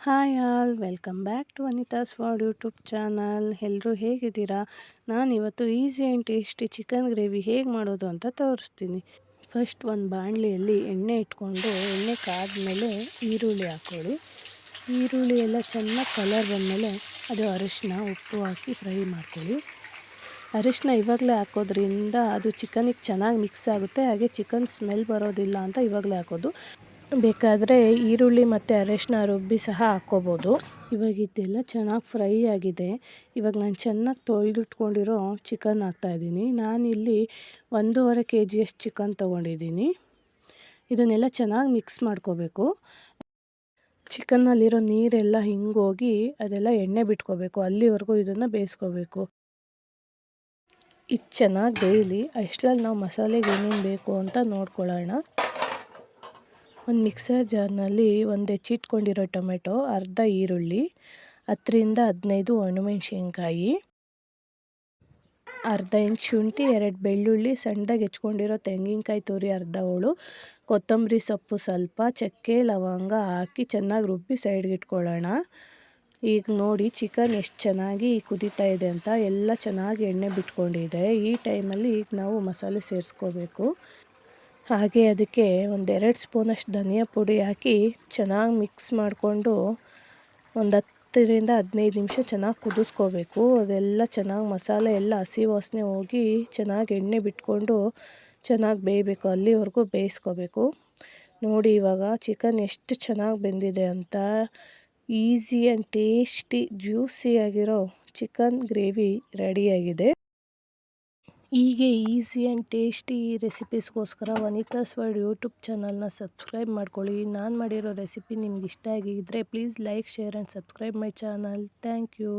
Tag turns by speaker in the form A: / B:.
A: Hi all, welcome back to Anitha's for YouTube channel. ಎಲ್ಲರೂ ಹೇಗಿದ್ದೀರಾ? ನಾನು ಇವತ್ತು easy and tasty chicken gravy ಹೇಗೆ ಮಾಡೋದು ಅಂತ ತೋರಿಸ್ತೀನಿ. ಫಸ್ಟ್ ಒಂದು ಬಾಣಲಿಯಲ್ಲಿ ಎಣ್ಣೆ ಇಟ್ಕೊಂಡು, ಎಣ್ಣೆ ಕಾದ್ಮೇಲೆ ಈರುಳ್ಳಿ ಹಾಕ್ಕೊಳ್ಳಿ. ಈರುಳ್ಳಿ ಎಲ್ಲ ಚೆನ್ನಾಗಿ ಕಲರ್ ಬಂದಮೇಲೆ ಅದು ಅರಿಶಿನ ಉಪ್ಪು ಹಾಕಿ ಫ್ರೈ ಮಾಡ್ಕೊಳ್ಳಿ. ಅರಿಶಿನ ಇವಾಗಲೇ ಹಾಕೋದ್ರಿಂದ ಅದು ಚಿಕನಿಗೆ ಚೆನ್ನಾಗಿ ಮಿಕ್ಸ್ ಆಗುತ್ತೆ, ಹಾಗೆ ಚಿಕನ್ ಸ್ಮೆಲ್ ಬರೋದಿಲ್ಲ ಅಂತ ಇವಾಗಲೇ ಹಾಕೋದು. ಬೇಕಾದರೆ ಈರುಳ್ಳಿ ಮತ್ತು ಅರಶಿನ ರುಬ್ಬಿ ಸಹ ಹಾಕ್ಕೋಬೋದು. ಇವಾಗ ಇದೆಲ್ಲ ಚೆನ್ನಾಗಿ ಫ್ರೈ ಆಗಿದೆ. ಇವಾಗ ನಾನು ಚೆನ್ನಾಗಿ ತೊಳೆದಿಟ್ಕೊಂಡಿರೋ ಚಿಕನ್ ಹಾಕ್ತಾಯಿದ್ದೀನಿ ನಾನಿಲ್ಲಿ ಒಂದೂವರೆ ಕೆ ಜಿಯಷ್ಟು ಚಿಕನ್ ತೊಗೊಂಡಿದ್ದೀನಿ. ಇದನ್ನೆಲ್ಲ ಚೆನ್ನಾಗಿ ಮಿಕ್ಸ್ ಮಾಡ್ಕೋಬೇಕು. ಚಿಕನ್ನಲ್ಲಿರೋ ನೀರೆಲ್ಲ ಹಿಂಗೋಗಿ ಅದೆಲ್ಲ ಎಣ್ಣೆ ಬಿಟ್ಕೋಬೇಕು. ಅಲ್ಲಿವರೆಗೂ ಇದನ್ನು ಬೇಯಿಸ್ಕೋಬೇಕು. ಇದು ಚೆನ್ನಾಗಿ ಬೇಯಲಿ. ಅಷ್ಟರಲ್ಲಿ ನಾವು ಮಸಾಲೆಗೆ ಏನೇನು ಬೇಕು ಅಂತ ನೋಡ್ಕೊಳ್ಳೋಣ. ಒಂದು ಮಿಕ್ಸರ್ ಜಾರ್ನಲ್ಲಿ ಒಂದು ಹೆಚ್ಚಿಟ್ಕೊಂಡಿರೋ ಟೊಮೆಟೊ, ಅರ್ಧ ಈರುಳ್ಳಿ, ಹತ್ತರಿಂದ ಹದಿನೈದು ಒಣಮೆಣ್ಸಿನ್ಕಾಯಿ, ಅರ್ಧ ಇಂಚ್ ಶುಂಠಿ, ಎರಡು ಬೆಳ್ಳುಳ್ಳಿ, ಸಣ್ಣದಾಗಿ ಹೆಚ್ಕೊಂಡಿರೋ ತೆಂಗಿನಕಾಯಿ ತುರಿ, ಅರ್ಧ ಹೋಳು, ಕೊತ್ತಂಬರಿ ಸೊಪ್ಪು ಸ್ವಲ್ಪ, ಚಕ್ಕೆ, ಲವಂಗ ಹಾಕಿ ಚೆನ್ನಾಗಿ ರುಬ್ಬಿ ಸೈಡ್ಗೆ ಇಟ್ಕೊಳ್ಳೋಣ. ಈಗ ನೋಡಿ ಚಿಕನ್ ಎಷ್ಟು ಚೆನ್ನಾಗಿ ಕುದೀತಾ ಇದೆ ಅಂತ. ಎಲ್ಲ ಚೆನ್ನಾಗಿ ಎಣ್ಣೆ ಬಿಟ್ಕೊಂಡಿದೆ. ಈ ಟೈಮಲ್ಲಿ ಈಗ ನಾವು ಮಸಾಲೆ ಸೇರಿಸ್ಕೋಬೇಕು. ಹಾಗೆ ಅದಕ್ಕೆ ಒಂದೆರಡು ಸ್ಪೂನಷ್ಟು ಧನಿಯಾ ಪುಡಿ ಹಾಕಿ ಚೆನ್ನಾಗಿ ಮಿಕ್ಸ್ ಮಾಡಿಕೊಂಡು ಒಂದು ಹತ್ತರಿಂದ ಹದಿನೈದು ನಿಮಿಷ ಚೆನ್ನಾಗಿ ಕುದಿಸ್ಕೋಬೇಕು. ಅದೆಲ್ಲ ಚೆನ್ನಾಗಿ ಮಸಾಲೆ ಎಲ್ಲ ಹಸಿ ವಾಸನೆ ಹೋಗಿ ಚೆನ್ನಾಗಿ ಎಣ್ಣೆ ಬಿಟ್ಕೊಂಡು ಚೆನ್ನಾಗಿ ಬೇಯಬೇಕು, ಅಲ್ಲಿವರೆಗೂ ಬೇಯಿಸ್ಕೋಬೇಕು. ನೋಡಿ ಇವಾಗ ಚಿಕನ್ ಎಷ್ಟು ಚೆನ್ನಾಗಿ ಬೆಂದಿದೆ ಅಂತ. ಈಸಿ ಆ್ಯಂಡ್ ಟೇಸ್ಟಿ ಜ್ಯೂಸಿಯಾಗಿರೋ ಚಿಕನ್ ಗ್ರೇವಿ ರೆಡಿಯಾಗಿದೆ ಹೀಗೆ ಈಸಿ ಆ್ಯಂಡ್ ಟೇಸ್ಟಿ ರೆಸಿಪೀಸ್ಗೋಸ್ಕರ ವನಿತಾಸ್ ವರ್ಡ್ ಯೂಟ್ಯೂಬ್ ಚಾನಲ್ನ ಸಬ್ಸ್ಕ್ರೈಬ್ ಮಾಡ್ಕೊಳ್ಳಿ. ನಾನು ಮಾಡಿರೋ ರೆಸಿಪಿ ನಿಮ್ಗೆ ಇಷ್ಟ ಆಗಿದ್ದರೆ please like, share and subscribe my channel. Thank you.